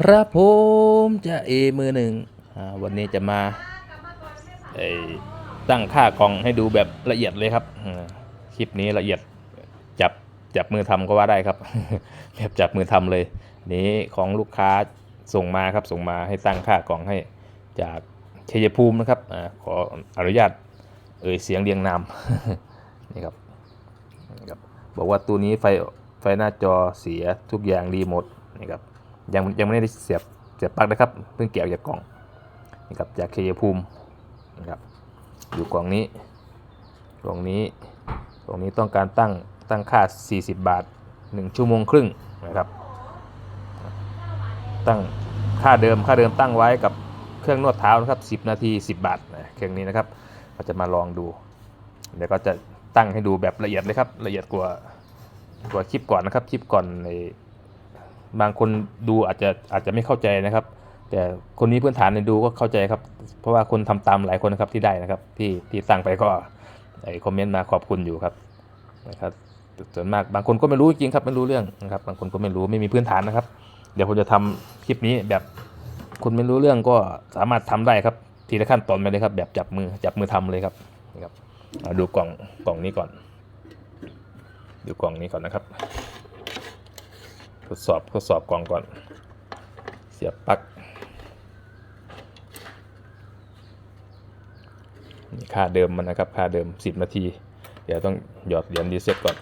ครับผมจะเอมือหนึ่งวันนี้จะมาตั้งค่ากล่องให้ดูแบบละเอียดเลยครับคลิปนี้ละเอียดจับจับมือทำก็ว่าได้ครับ แบบจับมือทำเลย นี้ของลูกค้าส่งมาครับส่งมาให้ตั้งค่ากล่องให้จากชัยภูมินะครับอขออนุญาตเอ่ยเสียงเรียงนามนี่ครับนี่ครับบอกว่าตัวนี้ไฟไฟหน้าจอเสียทุกอย่างรีโมทนี่ครับ ยังยังไม่ได้เสียบเสียบปลั๊กนะครับ เพิ่งแกะออกจากกล่องนี่ครับจากเคยภูมินะครับอยู่กล่องนี้กล่องนี้กล่องนี้ต้องการตั้งตั้งค่า 40 บาท 1 ชั่วโมงครึ่งนะครับตั้งค่าเดิมค่าเดิมตั้งไว้กับเครื่องนวดเท้านะครับ 10 นาที 10 บาทนะเครื่องนี้นะครับเราจะมาลองดู เดี๋ยวก็จะตั้งให้ดูแบบละเอียดเลยครับละเอียดกว่ากว่าคลิปก่อนนะครับคลิปก่อนใน บางคนดูอาจจะอาจจะไม่เข้าใจนะครับ แต่คนนี้พื้นฐานในดูก็เข้าใจครับ เพราะว่าคนทำตามหลายคนนะครับที่ได้นะครับ ที่ที่ตั้งไปก็ไอคอมเมนต์มาขอบคุณอยู่ครับนะครับส่วนมากบางคนก็ไม่รู้จริงครับไม่รู้เรื่องนะครับ บางคนก็ไม่รู้ไม่มีพื้นฐานนะครับ เดี๋ยวผมจะทำคลิปนี้แบบคนไม่รู้เรื่องก็สามารถทำได้ครับ ทีละขั้นตอนไปเลยครับ แบบจับมือจับมือทำเลยครับนี่ครับดูกล่องกล่องนี้ก่อน ดูกล่องนี้ก่อนนะครับ ทดสอบทดสอบกล่องก่อน เสียบปลั๊กนี่ค่าเดิมมันนะครับ ค่าเดิม 10 นาที เดี๋ยวต้องหยอดเหรียญรีเซ็ตก่อน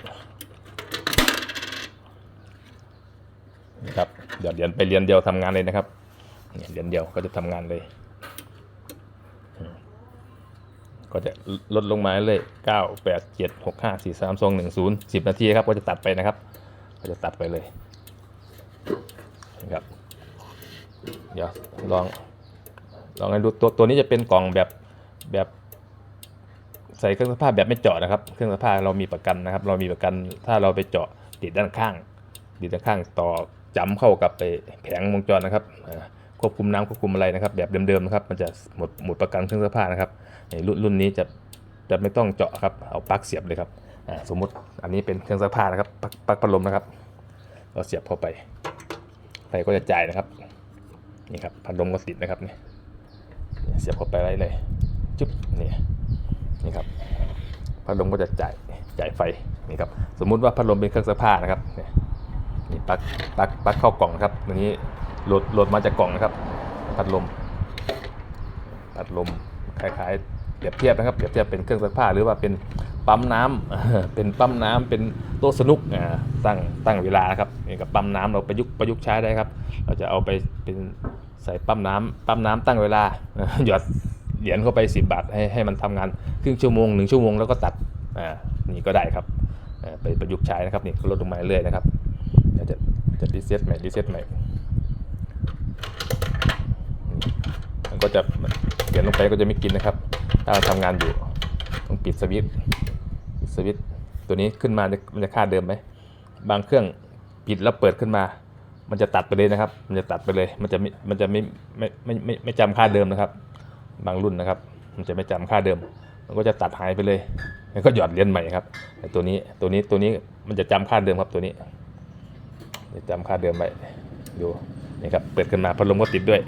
นะครับหยอดเหรียญไปเหรียญเดียวทำงานเลยนะครับเนี่ยเหรียญเดียวก็จะทำงานเลย ก็จะลดลงมาเรื่อยเก้าแปดเจ็ดหกห้าสี่สามสองหนึ่งศูนย์สิบนาทีครับก็จะตัดไปนะครับ ก็จะตัดไปเลย นะครับเดี๋ยวลองลองให้ดูตัวตัวนี้จะเป็นกล่องแบบแบบใส่เครื่องซักผ้าแบบไม่เจาะนะครับ เครื่องซักผ้าเรามีประกันนะครับ เรามีประกันถ้าเราไปเจาะติดด้านข้างติดด้านข้างต่อจำเข้ากับไปแผงวงจรนะครับควบคุมน้ำควบคุมอะไรนะครับ แบบเดิมๆนะครับ มันจะหมดหมดประกันเครื่องซักผ้านะครับรุ่นรุ่นนี้จะจะไม่ต้องเจาะครับเอาปลั๊กเสียบเลยครับสมมุติอันนี้เป็นเครื่องซักผ้านะครับปลั๊กปลั๊กพัดลมนะครับ เราเสียบเข้าไป ไฟก็จะจ่ายนะครับนี่ครับพัดลมก็ติดนะครับเนี่ยเสียบเข้าไปไว้เลยจุ๊บนี่นี่ครับพัดลมก็จะจ่ายจ่ายไฟนี่ครับสมมุติว่าพัดลมเป็นเครื่องซักผ้านะครับเนี่ยนี่ปลั๊กปลั๊กปลั๊กเข้ากล่องครับอันนี้โหลดโหลดมาจากกล่องนะครับ พัดลม พัดลมคล้ายๆเปรียบเทียบนะครับเปรียบเทียบเป็นเครื่องซักผ้าหรือว่าเป็น ปั๊มน้ำเป็นปั๊มน้ำเป็นโต๊ะสนุกอ่าตั้งตั้งเวลาครับนี่กับปั๊มน้ำเราประยุกต์ประยุกต์ใช้ได้ครับ เราจะเอาไปเป็นใส่ปั๊มน้ำปั๊มน้ำตั้งเวลาหยอดเหรียญเข้าไป 10 บาทให้ให้มันทำงานครึ่งชั่วโมงหนึ่งชั่วโมงแล้วก็ตัดอ่านี่ก็ได้ครับไปประยุกต์ใช้นะครับนี่ก็ลดลงมาเรื่อยนะครับเดี๋ยวจะจะรีเซ็ตใหม่รีเซ็ตใหม่มันก็จะเขียนลงไปก็จะไม่กินนะครับ ถ้าเราทำงานอยู่ต้องปิดสวิตช์ สวิตตัวนี้ขึ้นมามันจะค่าเดิมไหมบางเครื่องปิดแล้วเปิดขึ้นมา มันจะตัดไปเลยนะครับ มันจะตัดไปเลย มันจะไม่มันจะไม่ไม่ไม่ไม่ไม่จำค่าเดิมนะครับ บางรุ่นนะครับ มันจะไม่จำค่าเดิม มันก็จะตัดหายไปเลยแล้วก็หยอดเหรียญใหม่ครับแต่ตัวนี้ตัวนี้ตัวนี้มันจะจำค่าเดิมครับตัวนี้จะจำค่าเดิมไว้ดูนี่ครับเปิดขึ้นมาพัดลมก็ติดด้วย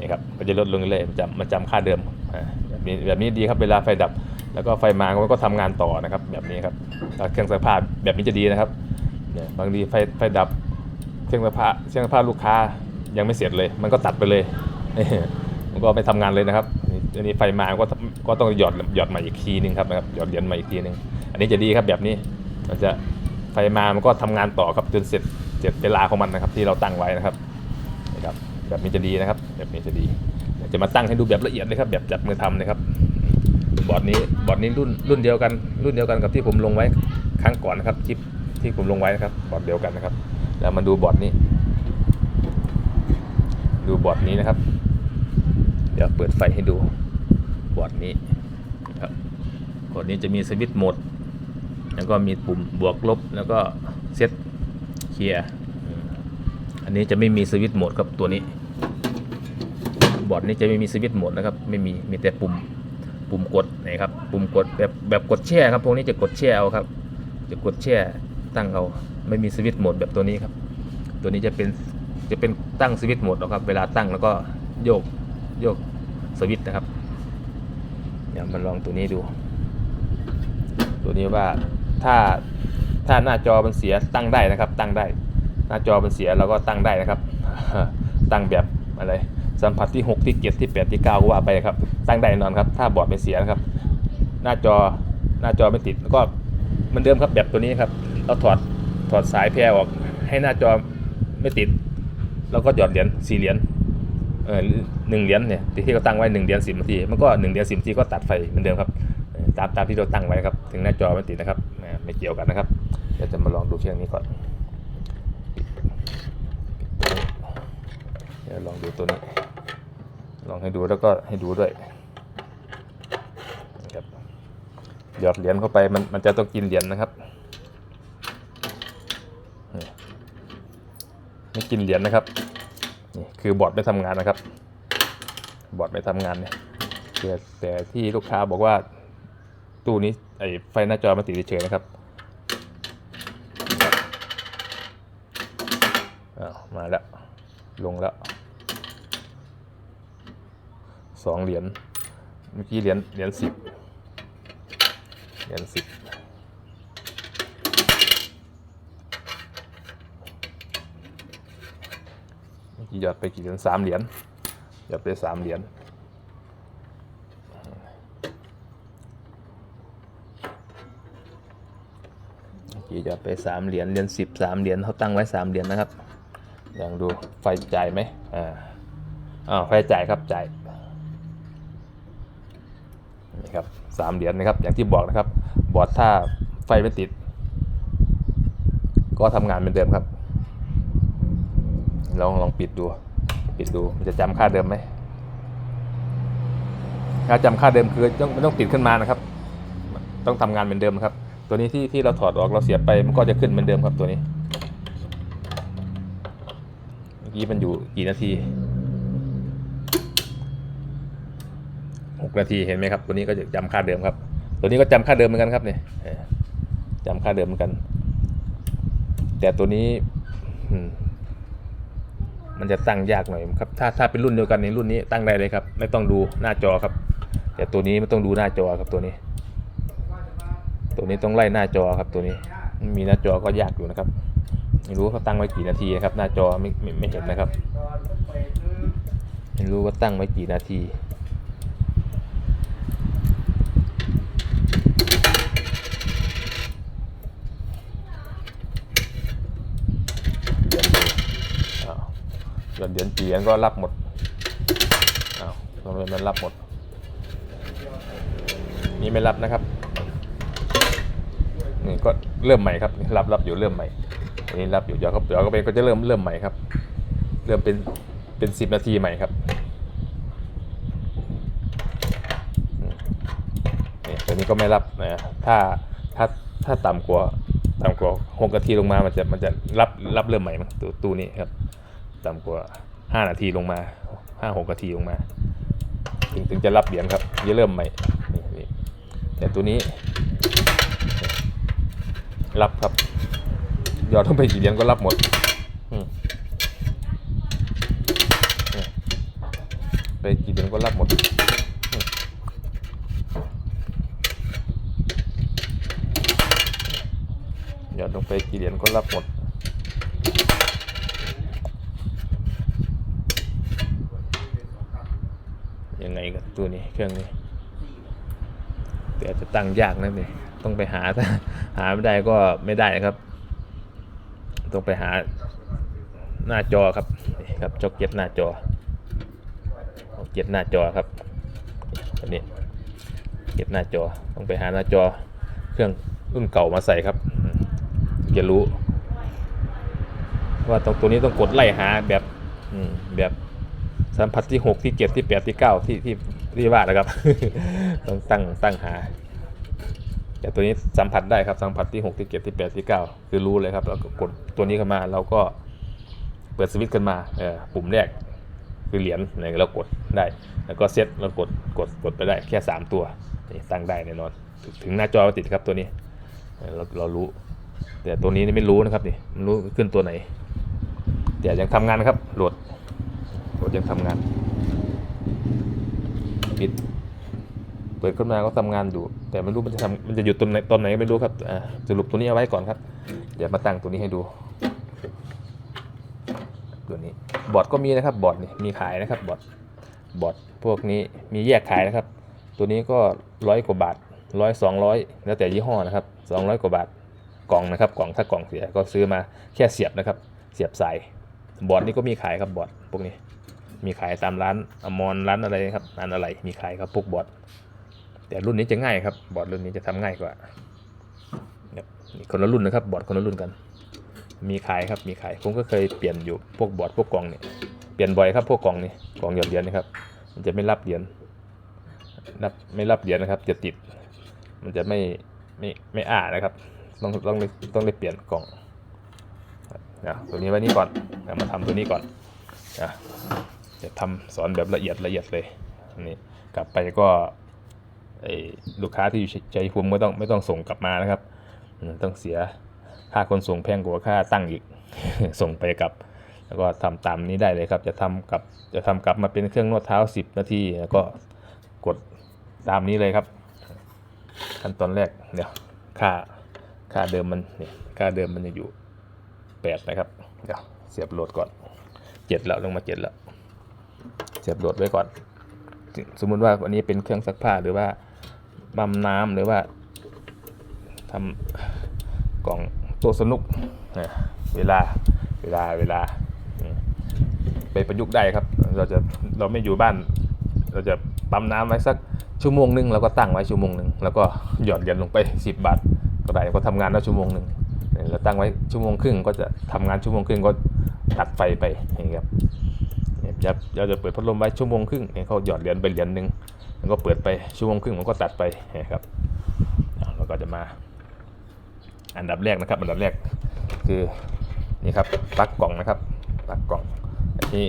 นี่ครับก็จะลดลงเรื่อยๆมันจำมันจำค่าเดิมแบบนี้แบบนี้ดีครับเวลาไฟดับ แล้วก็ไฟมาก็ทำงานต่อนะครับ แบบนี้ครับเครื่องซักผ้าแบบนี้จะดีนะครับเนี่ยบางทีไฟไฟดับเครื่องซักผ้าเครื่องซักผ้าลูกค้ายังไม่เสร็จเลย มันก็ตัดไปเลยมันก็ไม่ทำงานเลยนะครับอันนี้ไฟมาก็ก็ต้องหยอดหยอดใหม่อีกทีนึงครับนะครับหยอดเหรียญใหม่อีกทีนึงอันนี้จะดีครับแบบนี้มันจะไฟมามันก็ทำงานต่อครับจนเสร็จเสร็จเวลาของมันนะครับที่เราตั้งไว้นะครับนะครับ แบบนี้จะดีนะครับ แบบนี้จะดีจะมาตั้งให้ดูแบบละเอียดเลยครับแบบจับมือทำนะครับ บอร์ดนี้บอร์ดนี้รุ่นรุ่นเดียวกัน รุ่นเดียวกันกับที่ผมลงไว้ครั้งก่อนนะครับคลิปที่ผมลงไว้นะครับบอร์ดเดียวกันนะครับ แล้วมาดูบอร์ดนี้ ดูบอร์ดนี้นะครับ เดี๋ยวเปิดไฟให้ดูบอร์ดนี้ครับบอร์ดนี้จะมีสวิตช์โหมดแล้วก็มีปุ่มบวกลบแล้วก็เซตเคลียร์อันนี้จะไม่มีสวิตช์โหมดครับตัวนี้ บอร์ดนี้จะไม่มีสวิตช์โหมดนะครับ ไม่มีมีแต่ปุ่ม ปุ่มกดนะครับปุ่มกดแบบแบบกดแช่ครับพวกนี้จะกดแช่เอาครับ จะกดแช่ตั้งเอาไม่มีสวิตช์โหมดแบบตัวนี้ครับ ตัวนี้จะเป็นจะเป็นตั้งสวิตช์โหมดนะครับ เวลาตั้งแล้วก็โยกโยกสวิตช์นะครับเดี๋ยวมาลองตัวนี้ดู ตัวนี้ว่าถ้าถ้าหน้าจอมันเสียตั้งได้นะครับ ตั้งได้ หน้าจอมันเสียเราก็ตั้งได้นะครับ ตั้งแบบอะไร สัมผัสที่ 6 ที่ 7 ที่ 8 ที่ 9 ก็ว่าไปครับ ตั้งได้นอนครับ ถ้าบอร์ดไม่เสียนะครับ หน้าจอหน้าจอไม่ติดแล้วก็มันเดิมครับแบบตัวนี้ครับเราถอดถอดสายแพรออกให้หน้าจอไม่ติด แล้วก็หยอดเหรียญสี่เหรียญเออหนึ่งเหรียญเนี่ยที่เขาตั้งไว้หนึ่งเหรียญสิบนาทีมันก็หนึ่งเหรียญสิบนาทีก็ตัดไฟเหมือนเดิมครับตามตามที่เราตั้งไว้ครับ ถึงหน้าจอไม่ติดนะครับไม่เกี่ยวกันนะครับเดี๋ยวจะมาลองดูเครื่องนี้ก่อนเดี๋ยวลองดูตัวนี้ ลองให้ดูแล้วก็ให้ดูด้วยนะครับหยอดเหรียญเข้าไปมันมันจะต้องกินเหรียญนะครับไม่กินเหรียญนะครับนี่คือบอร์ดไม่ทำงานนะครับ บอร์ดไม่ทำงานเนี่ยแต่แต่ที่ลูกค้าบอกว่าตู้นี้ไอไฟหน้าจอมันติดเฉยนะครับอ้าวมาแล้วลงแล้ว สองเหรียญเมื่อกี้เหรียญเหรียญสิบเหรียญสิบเมื่อกี้หยอดไปกี่เหรียญสามเหรียญหยอดไปสามเหรียญเมื่อกี้หยอดไปสามเหรียญเหรียญสิบสามเหรียญเขาตั้งไว้สามเหรียญนะครับลองดูไฟจ่ายไหมอ่าอ้าวไฟจ่ายครับจ่าย นี่ครับ สามเหรียญนะครับ อย่างที่บอกนะครับ บอร์ดถ้าไฟไม่ติด ก็ทำงานเหมือนเดิมครับ ลองลองปิดดู ปิดดูมันจะจำค่าเดิมไหมถ้าจำค่าเดิมคือต้องต้องติดขึ้นมานะครับ ต้องทำงานเหมือนเดิมครับ ตัวนี้ที่ที่เราถอดออกเราเสียไปมันก็จะขึ้นเหมือนเดิมครับตัวนี้ เมื่อกี้มันอยู่กี่นาที กนาทีเห็นไหมครับตัวนี้ก็จะจำค่าเดิมครับ ตัวนี้ก็จำค่าเดิมเหมือนกันครับเนี่ยจำค่าเดิมเหมือนกัน แต่ตัวนี้มันจะตั้งยากหน่อยครับถ้าถ้าเป็นรุ่นเดียวกันในรุ่นนี้ตั้งได้เลยครับ ไม่ต้องดูหน้าจอครับ แต่ตัวนี้ไม่ต้องดูหน้าจอครับตัวนี้ ตัวนี้ต้องไล่หน้าจอครับตัวนี้ มีหน้าจอก็ยากอยู่นะครับไม่รู้เขาตั้งไว้กี่นาทีนะครับ หน้าจอไม่ไม่เห็นนะครับ ไม่รู้ว่าตั้งไว้กี่นาที เหรียญเลยอ้าว เหรียญเหรียญกี่เหรียญก็รับหมดอ้าวทำไมมันรับหมด นี่ไม่รับนะครับนี่ก็เริ่มใหม่ครับรับรับอยู่เริ่มใหม่อันนี้รับอยู่เดี๋ยวเขาเดี๋ยวก็เป็นก็จะเริ่มเริ่มใหม่ครับ เริ่มเป็นเป็นสิบนาทีใหม่ครับนี่ตัวนี้ก็ไม่รับนะถ้าถ้าถ้าต่ำกว่าต่ำกว่าหกนาทีลงมามันจะมันจะรับรับเริ่มใหม่มั้งตัวตู้นี้ครับ ต่ำกว่าห้านาทีลงมาห้าหกนาทีลงมา ถึงถึงจะรับเหรียญครับจะเริ่มใหม่นี่นี่แต่ตัวนี้ รับครับยอดต้องไปกี่เหรียญก็รับหมดไปกี่เหรียญก็รับหมดยอดลงไปกี่เหรียญก็รับหมด ยังไงกับ ตัวนี้เครื่องนี้แต่จะตั้งยากนะนี่ต้องไปหาถ้าหาไม่ได้ก็ไม่ได้นะครับ ต้องไปหาหน้าจอครับนี่ครับจ็อกเก็ตหน้าจอเก็ตหน้าจอครับอันนี้เก็ตหน้าจอต้องไปหาหน้าจอเครื่องรุ่นเก่ามาใส่ครับอืมจะรู้ ว่าตรงตัวนี้ต้องกดไล่หาแบบแบบสัมผัสที่6ที่7ที่8ที่9ที่ที่ ที่ว่านะครับ ต้องตั้งตั้งหา แต่ตัวนี้สัมผัสได้ครับสัมผัสที่6ที่7ที่8ที่9คือรู้เลยครับแล้วก็กดตัวนี้เข้ามาเราก็เปิดสวิตช์ขึ้นมาเออปุ่มแรกคือเหรียญไหนเรากดได้ แล้วก็เซตเรากดกดกดไปได้แค่ 3 ตัวตั้งได้แน่นอน ถึงถึงหน้าจอติดครับตัวนี้เราเรารู้ แต่ตัวนี้ไม่รู้นะครับนี่ไม่รู้ขึ้นตัวไหนแต่ยังทำงานครับโหลดโหลดยังทำงาน ปิด เปิดขึ้นมาก็ทำงานอยู่ แต่ไม่รู้มันจะทำมันจะหยุดตอนไหนตอนไหนไม่รู้ครับอ่าสรุปตัวนี้เอาไว้ก่อนครับ เดี๋ยวมาตั้งตัวนี้ให้ดู ตัวนี้บอร์ดก็มีนะครับบอร์ดนี่มีขายนะครับบอร์ดบอร์ดพวกนี้มีแยกขายนะครับ ตัวนี้ก็ร้อยกว่าบาทร้อยสองร้อยแล้วแต่ยี่ห้อนะครับสองร้อยกว่าบาทกล่องนะครับกล่องถ้ากล่องเสียก็ซื้อมาแค่เสียบนะครับ เสียบสายบอร์ดนี่ก็มีขายครับบอร์ดพวกนี้ มีขายตามร้านอมรร้านอะไรครับร้านอะไรมีขายครับพวกบอร์ดแต่รุ่นนี้จะง่ายครับบอร์ดรุ่นนี้จะทำง่ายกว่าครับนี่คนละรุ่นนะครับบอร์ดคนละรุ่นกัน มีขายครับมีขายผมก็เคยเปลี่ยนอยู่พวกบอร์ดพวกกล่องเนี่ยเปลี่ยนบ่อยครับพวกกล่องนี่กล่องหยอดเหรียญนะครับ มันจะไม่รับเหรียญรับไม่รับเหรียญนะครับ จะติด มันจะไม่ไม่ไม่อ่านะครับ ต้องต้องต้องได้เปลี่ยนกล่องนะตัวนี้ไว้นี่ก่อนเดี๋ยวมาทำตัวนี้ก่อนนะ จะทำสอนแบบละเอียดละเอียดเลยนี่กลับไปก็ลูกค้าที่อยู่ใจภูมิก็ต้องไม่ต้องส่งกลับมานะครับ ต้องเสียค่าขนส่งแพงกว่าค่าตั้งอีกส่งไปกลับ แล้วก็ทำตามนี้ได้เลยครับ จะทำกับจะทำกลับมาเป็นเครื่องนวดเท้า 10 นาทีแล้วก็กดตามนี้เลยครับ ขั้นตอนแรกเดี๋ยวค่าค่าเดิมมันเนี่ยค่าเดิมมันจะอยู่ 8 นะครับ เดี๋ยวเสียบโหลดก่อน 7 แล้วลงมา 7 แล้ว เสียบโหลดไว้ก่อน สมมุติว่าวันนี้เป็นเครื่องซักผ้าหรือว่าปั๊มน้ำหรือว่าทำกล่องโต๊ะสนุกนะเวลาเวลาเวลา ไปประยุกต์ได้ครับ เราจะเราไม่อยู่บ้าน เราจะปั๊มน้ำไว้สักชั่วโมงหนึงแล้วก็ตั้งไว้ชั่วโมงหนึ่งแล้วก็หยอดเหรียญลงไป 10 บาทก็ได้ก็ทำงานได้ชั่วโมงหนึ่งเราตั้งไว้ชั่วโมงครึ่งก็จะทำงานชั่วโมงครึ่งก็ตัดไฟไปอย่างเงี้ยครับ เนี่ยจะเราจะเปิดพัดลมไว้ชั่วโมงครึ่งเนี่ยเขาหยอดเหรียญไปเหรียญหนึ่งมันก็เปิดไปชั่วโมงครึ่งมันก็ตัดไปนะครับเราก็จะมา อันดับแรกนะครับ อันดับแรกคือนี่ครับปลั๊กกล่องนะครับปลั๊กกล่องอันนี้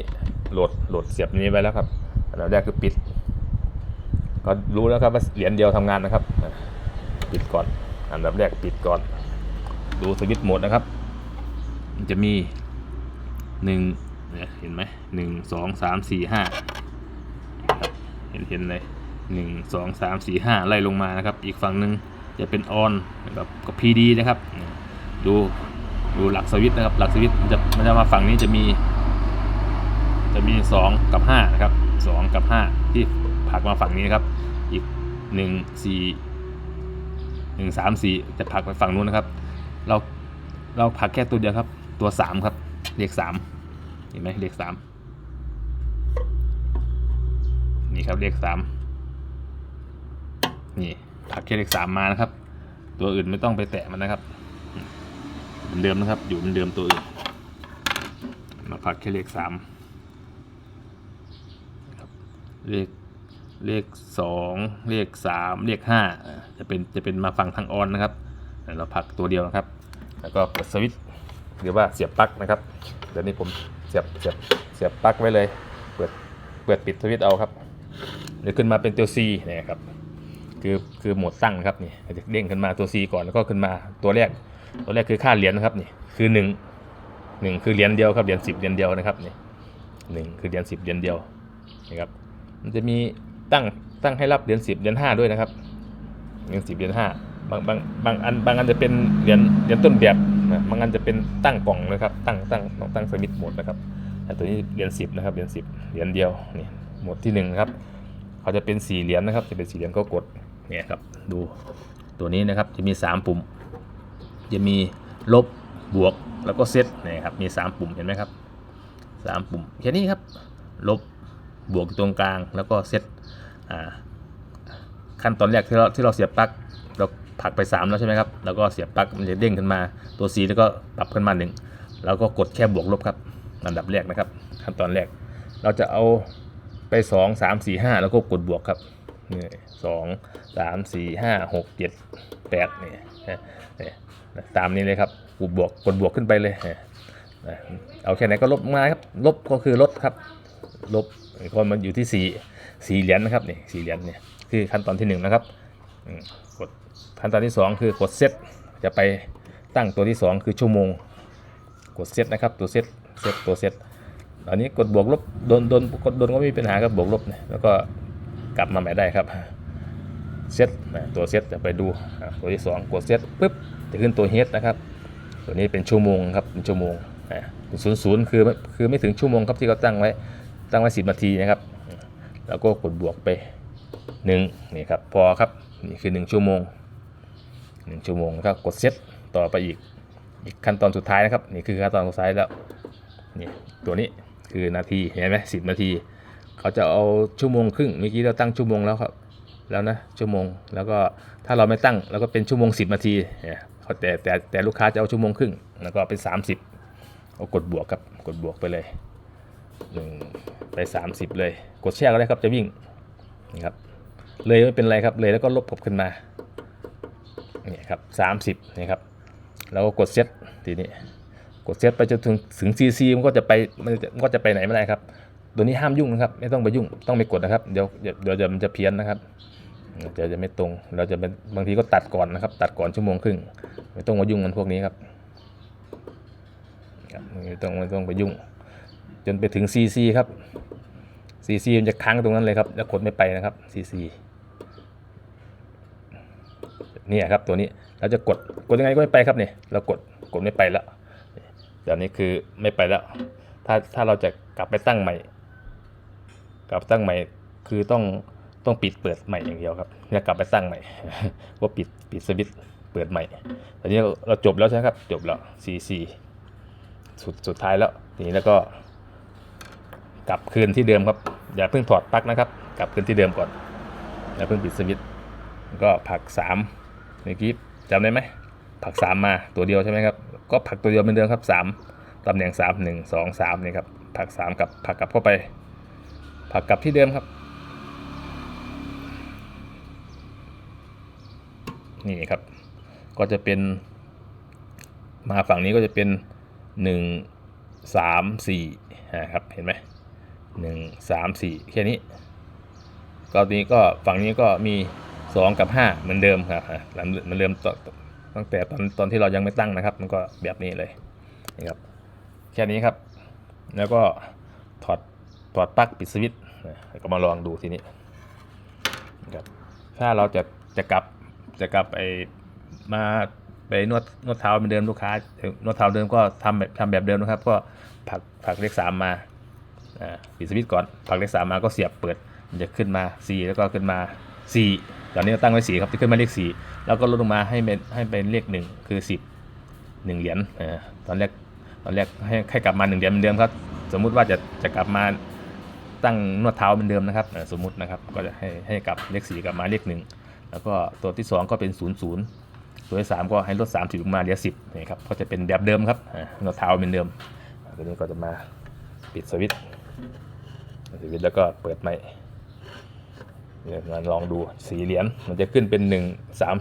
โหลดโหลดเสียบนี้ไว้แล้วครับ อันดับแรกคือปิด ก็รู้แล้วครับว่าเหรียญเดียวทำงานนะครับ ปิดก่อน อันดับแรกปิดก่อน ดูสวิตช์โหมดนะครับ จะมีหนึ่ง เนี่ยเห็นไหมหนึ่งสองสามสี่ห้าเห็นเห็นเลยหนึ่งสองสามสี่ห้าไล่ลงมานะครับ อีกฝั่งหนึ่งจะเป็นออนแบบกับ PD นะครับ ดูดูหลักสวิตนะครับ หลักสวิตมันจะมันจะมาฝั่งนี้จะมี จะมี2กับ5นะครับ2กับ5ที่ผักมาฝั่งนี้นครับ อีก1 4 1 3 4จะผักไปฝั่งนู้นนะครับ เราเราผักแค่ตัวเดียวครับ ตัว3ครับเลข3 เห็นไหมเลข3นี่ครับเลข3นี่ผลักแค่เลข3มมานะครับ ตัวอื่นไม่ต้องไปแตะมันนะครับเหมือนเดิมนะครับ อยู่เหมือนเดิมตัวอื่นมาผลักแค่เลข3เลขเลขสองเลขสามเลขห้าจะเป็นจะเป็นมาฝั่งทางออนนะครับเราผลักตัวเดียวนะครับ แล้วก็เปิดสวิตช์หรือว่าเสียบปลั๊กนะครับเดี๋ยวนี้ผม เสียบเสียบเสียบปลั๊กไว้เลย เปิดเปิดปิดสวิตช์เอาครับเดี๋ยวขึ้นมาเป็นตัว C เนี่ยครับคือคือโหมดตั้งนะครับนี่จะเด้งขึ้นมาตัว C ก่อนแล้วก็ขึ้นมาตัวแรก ตัวแรกคือค่าเหรียญนะครับนี่คือหนึ่งหนึ่งคือเหรียญเดียวครับเหรียญสิบเหรียญเดียวนะครับนี่หนึ่งคือเหรียญสิบเหรียญเดียวนะครับมันจะมีตั้งตั้งให้รับเหรียญสิบเหรียญห้าด้วยนะครับเหรียญสิบเหรียญห้าบางบางบางอันบางอันจะเป็นเหรียญเหรียญต้นแบบ นะบางอันจะเป็นตั้งกล่องนะครับตั้งตั้งต้องตั้งสวิตช์โหมดนะครับแต่ตัวนี้เหรียญสิบนะครับเหรียญสิบเหรียญเดียวนี่โหมดที่หนึ่งนะครับเขาจะเป็นสี่เหรียญนะครับจะเป็นสี่เหรียญก็กดเนี่ยครับดูตัวนี้นะครับจะมีสามปุ่ม จะมีลบบวกแล้วก็เซตนี่ครับมีสามปุ่มเห็นไหมครับสามปุ่มแค่นี้ครับลบบวกตรงกลางแล้วก็เซตขั้นตอนแรกที่เราที่เราเสียบปลั๊ก ผลักไป 3 แล้วใช่ไหมครับ แล้วก็เสียบปลั๊กมันจะเด้งขึ้นมา ตัว C แล้วก็ปรับขึ้นมาหนึ่งแล้วก็กดแค่บวกลบครับอันดับแรกนะครับ ขั้นตอนแรก เราจะเอาไป 2 3 4 5 แล้วก็กดบวกครับนี่สองสามสี่ห้าหกเจ็ดแปดนี่นะนี่นะตามนี้เลยครับกดบวกกดบวกขึ้นไปเลยเอาแค่ไหนก็ลบมาครับลบก็คือลดครับ ลบคนมันอยู่ที่สี่สี่เหรียญนะครับนี่สี่เหรียญเนี่ยคือขั้นตอนที่หนึ่งนะครับ กดขั้นตอนที่สองคือกดเซตจะไปตั้งตัวที่สองคือชั่วโมง กดเซตนะครับตัวเซตเซตตัวเซตอันนี้กดบวกลบโดนโดนกดโดนก็ไม่มีปัญหาครับบวกลบเนี่ยแล้วก็กลับมาใหม่ได้ครับเซตนะตัวเซตจะไปดูตัวที่สองกดเซตปุ๊บจะขึ้นตัวเฮดนะครับ ตัวนี้เป็นชั่วโมงครับเป็นชั่วโมงศูนย์ศูนย์คือคือไม่ถึงชั่วโมงครับที่เขาตั้งไว้ตั้งไว้สิบนาทีนะครับ แล้วก็กดบวกไปหนึ่งนี่ครับพอครับ นี่คือหนึ่งชั่วโมงหนึ่งชั่วโมงแล้วก็กดเซตต่อไปอีกอีกขั้นตอนสุดท้ายนะครับนี่คือขั้นตอนสุดท้ายแล้วนี่ตัวนี้คือนาทีเห็นไหมสิบนาที เขาจะเอาชั่วโมงครึ่งเมื่อกี้เราตั้งชั่วโมงแล้วครับแล้วนะชั่วโมงแล้วก็ถ้าเราไม่ตั้งเราก็เป็นชั่วโมง 10 นาทีเนี่ยเขาแต่แต่แต่ลูกค้าจะเอาชั่วโมงครึ่งแล้วก็เป็น 30เอากดบวกครับกดบวกไปเลยหนึ่งไป 30 เลย กดแช่ก็ได้ครับจะวิ่งนี่ครับ เลยไม่เป็นไรครับเลยแล้วก็ลบกบขึ้นมาเนี่ยครับ30นี่ครับแล้วก็กดเซตทีนี้กดเซตไปจนถึงถึง CC มันก็จะไปมันก็จะไปไหนไม่ได้ครับ ตัวนี้ห้ามยุ่งนะครับไม่ต้องไปยุ่งต้องไม่กดนะครับเดี๋ยวเดี๋ยวจะมันจะเพี้ยนนะครับเดี๋ยวจะไม่ตรง เราจะเป็นบางทีก็ตัดก่อนนะครับ ตัดก่อนชั่วโมงครึ่งไม่ต้องมายุ่งกันพวกนี้ครับครับไม่ต้องไม่ต้องไปยุ่ง จนไปถึง CC ครับ CC มันจะค้างตรงนั้นเลยครับแล้วกดไม่ไปนะครับ CC เนี่ยครับตัวนี้เราจะกดกดยังไงก็ไม่ไปครับเนี่ยเรากดกดไม่ไปแล้วเดี๋ยวนี้คือไม่ไปแล้ว ถ้าถ้าเราจะกลับไปตั้งใหม่ กลับตั้งใหม่คือต้องต้องปิดเปิดใหม่อย่างเดียวครับอย่ากลับไปตั้งใหม่ว่าปิดปิดสวิตช์เปิดใหม่ตอนนี้เราจบแล้วใช่ไหมครับ จบแล้ว CC สุดสุดท้ายแล้วทีนี้แล้วก็ กลับคืนที่เดิมครับ อย่าเพิ่งถอดปลั๊กนะครับ กลับคืนที่เดิมก่อนอย่าเพิ่งปิดสวิตช์ก็ผักสาม เมื่อกี้จำได้ไหมผักสามมาตัวเดียวใช่ไหมครับ ก็ผักตัวเดียวเหมือนเดิมครับสามตำแหน่งสามหนึ่งสองสามนี่ครับผักสามกับผักกลับเข้าไป ผักกลับที่เดิมครับ นี่ครับ ก็จะเป็น มาฝั่งนี้ก็จะเป็นหนึ่งสามสี่นะครับเห็นไหมหนึ่งสามสี่แค่นี้ก็นี้ก็ฝั่งนี้ก็มี สองกับห้าเหมือนเดิมครับอะเหมือนเดิมตั้งแต่ตอนตอนที่เรายังไม่ตั้งนะครับ มันก็แบบนี้เลยนี่ครับแค่นี้ครับ แล้วก็ถอดถอดปลั๊กปิดสวิตช์ก็มาลองดูทีนี้นะครับถ้าเราจะจะกลับจะกลับไปมาไปนวดนวดเท้าเหมือนเดิมลูกค้านวดเท้าเดิมก็ทำแบบทำแบบเดิมนะครับ ก็ผักผักเลขสามมาปิดสวิตช์ก่อนผักเลขสามมาก็เสียบเปิดมันจะขึ้นมาสี่แล้วก็ขึ้นมาสี่ ตอนนี้เราตั้งไว้สี่ครับจะขึ้นมาเลขสี่แล้วก็ลดลงมาให้เป็นให้เป็นเลขหนึ่งคือสิบหนึ่งเหรียญอ่าตอนแรกตอนแรกให้ให้กลับมาหนึ่งเดือนเหมือนเดิมครับ สมมุติว่าจะจะกลับมาตั้งนวดเท้าเหมือนเดิมนะครับเออสมมุตินะครับก็จะให้ให้กลับเลขสี่กลับมาเลขหนึ่งแล้วก็ตัวที่สองก็เป็นศูนย์ศูนย์ตัวที่สามก็ให้ลดสามสิบลงมาเหลือสิบนี่ครับก็จะเป็นแบบเดิมครับอ่านวดเท้าเหมือนเดิมตัวนี้ก็จะมาปิดสวิตช์สวิตช์แล้วก็เปิดใหม่ เดี๋ยวมาลองดูสีเหรียญมันจะขึ้นเป็นหนึ่งสาม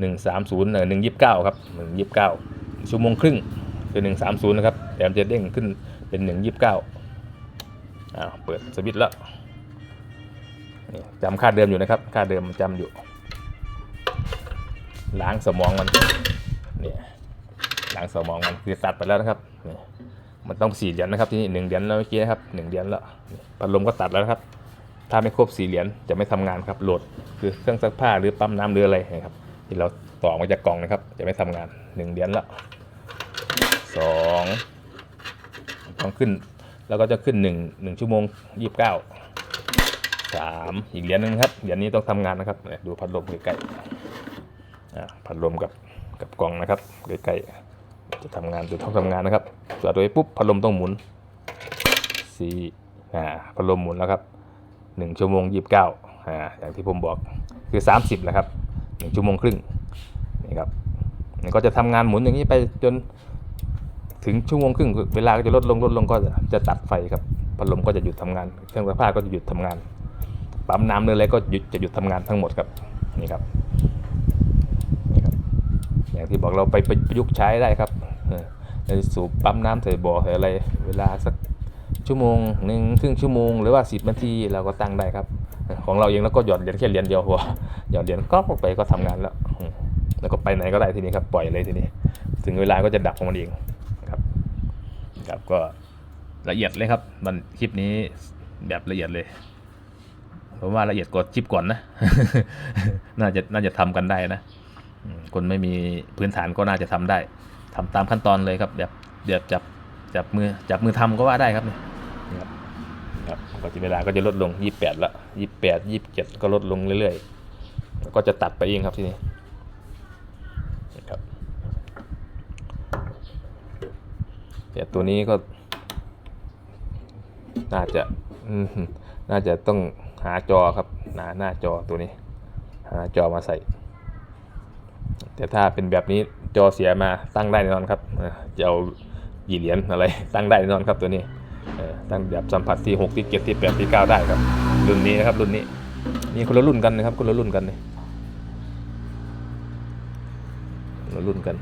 หนึ่งสามศูนย์หนึ่งยี่สิบเก้าครับหนึ่งยี่สิบเก้าชั่วโมงครึ่งคือหนึ่งสามศูนย์นะครับแต่มันจะเด้งขึ้นเป็นหนึ่งยี่สิบเก้าอ้าวเปิดสวิตช์แล้วจำค่าเดิมอยู่นะครับ ค่าเดิมจำอยู่ ล้างสมองมันเนี่ยล้างสมองมันคือตัดไปแล้วนะครับมันต้องสี่เหรียญนะครับที่นี่หนึ่งเหรียญแล้วเมื่อกี้นะครับหนึ่งเหรียญแล้วพัดลมก็ตัดแล้วครับ ถ้าไม่ครบสี่เหรียญจะไม่ทำงานครับโหลดคือเครื่องซักผ้าหรือปั๊มน้ำหรืออะไรนะครับที่เราต่อมาจากกล่องนะครับ จะไม่ทำงานหนึ่งเหรียญแล้วสองต้องขึ้น แล้วก็จะขึ้นหนึ่งหนึ่งชั่วโมงยี่สิบเก้าสามอีกเหรียญหนึงครับเหรียญนี้ต้องทำงานนะครับดูพัดลมใกล้ๆพัดลมกับกับกล่องนะครับใกล้ๆจะทำงานจะต้องทำงานนะครับจอดไว้ปุ๊บพัดลมต้องหมุนสี่อ่าพัดลมหมุนแล้วครับ หนึ่งชั่วโมงยี่สิบเก้าอ่าอย่างที่ผมบอกคือสามสิบแหละครับหนึ่งชั่วโมงครึ่งนี่ครับก็จะทำงานหมุนอย่างนี้ไปจนถึงชั่วโมงครึ่งเวลาก็จะลดลงลดลงก็จะตัดไฟครับพัดลมก็จะหยุดทำงาน เครื่องซักผ้าก็จะหยุดทำงานปั๊มน้ำเนื้ออะไรก็หยุดจะหยุดทำงานทั้งหมดครับนี่ครับนี่ครับ อย่างที่บอกเราไปประยุกต์ใช้ได้ครับในสูบปั๊มน้ำใส่บ่อใส่อะไร เวลาสัก ชั่วโมงหนึ่งครึ่งชั่วโมงหรือว่าสิบนาทีเราก็ตั้งได้ครับ ของเราเองแล้วก็หยอนเหรียญแค่เหรียญเดียวพอหยอนเหรียญก็ไปก็ทำงานแล้ว แล้วก็ไปไหนก็ได้ทีนี้ครับปล่อยเลยทีนี้ ถึงเวลาก็จะดับของมันเองครับ ครับก็ละเอียดเลยครับ มันคลิปนี้แบบละเอียดเลยผมว่าละเอียดกว่าคลิปก่อนนะ น่าจะน่าจะทำกันได้นะคนไม่มีพื้นฐานก็น่าจะทำได้ทำตามขั้นตอนเลยครับแบบเดี๋ยวจับจับมือจับมือทำก็ว่าได้ครับเนี่ย นี่ครับครับก็จะเวลาก็จะลดลงยี่แปดละยี่แปดยี่เจ็ดก็ลดลงเรื่อยๆแล้วก็จะตัดไปเองครับทีนี้นะครับแต่ตัวนี้ก็ น่าจะน่าจะต้องหาจอครับหาหน้าจอตัวนี้ หาจอมาใส่ แต่ถ้าเป็นแบบนี้จอเสียมาตั้งได้แน่นอนครับจะเอากี่เหรียญอะไรตั้งได้แน่นอนครับตัวนี้ ตั้งแบบสัมผัสที่ 6 ที่ 7 ที่ 8 ที่ 9 ได้ครับ รุ่นนี้นะครับรุ่นนี้นี่คนละรุ่นกันนะครับคนละรุ่นกันนี่คนละรุ่นกัน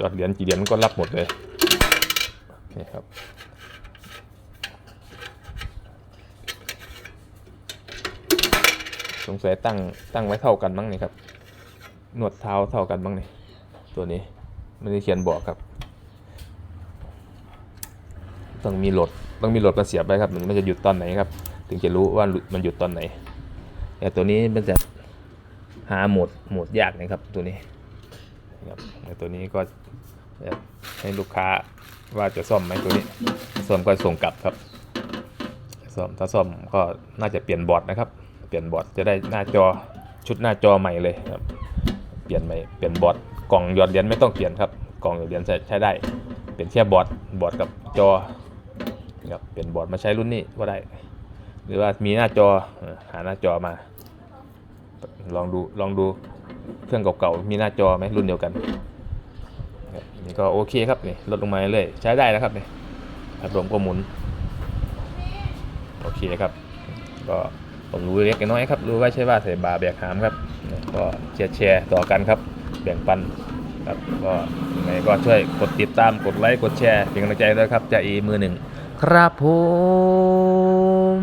ยอดเหรียญกี่เหรียญก็รับหมดเลยนี่ครับ สงสัยตั้งตั้งไว้เท่ากันมั้งนี่ครับหนวดเท้าเท่ากันบ้างนี่ตัวนี้ไม่ได้เขียนบอกครับ ต้องมีโหลดต้องมีโหลดมาเสียบไว้ครับมันจะหยุดตอนไหนครับ ถึงจะรู้ว่ามันหยุดตอนไหน แต่ตัวนี้มันจะหาโหมดโหมดยากนะครับตัวนี้ครับตัวนี้ก็ให้ลูกค้าว่าจะซ่อมไหมตัวนี้ซ่อมก็ส่งกลับครับซ่อมถ้าซ่อมก็น่าจะเปลี่ยนบอร์ดนะครับ เปลี่ยนบอร์ดจะได้หน้าจอชุดหน้าจอใหม่เลยครับ เปลี่ยนใหม่เปลี่ยนบอร์ดกล่องหยอดเหรียญไม่ต้องเปลี่ยนครับกล่องหยอดเหรียญใช้ได้ เปลี่ยนแค่บอร์ดบอร์ดกับจอครับเปลี่ยนบอร์ดมาใช้รุ่นนี้ก็ได้ หรือว่ามีหน้าจอหาหน้าจอมา ลองดูลองดูเครื่องเก่าๆมีหน้าจอไหมรุ่นเดียวกันนี่ก็โอเคครับนี่ลดลงมาเรื่อยใช้ได้แล้วครับนี่พัดลมก็หมุนโอเคครับก็ ผมรู้เล็กน้อยครับ รู้ว่าใช่ว่าใส่บาแบกหามครับ ก็แชร์แชร์ต่อกันครับ แบ่งปันครับก็ยังไงก็ช่วยกดติดตามกดไลค์กดแชร์เป็นกำลังใจด้วยครับจะอีมือหนึ่งครับผม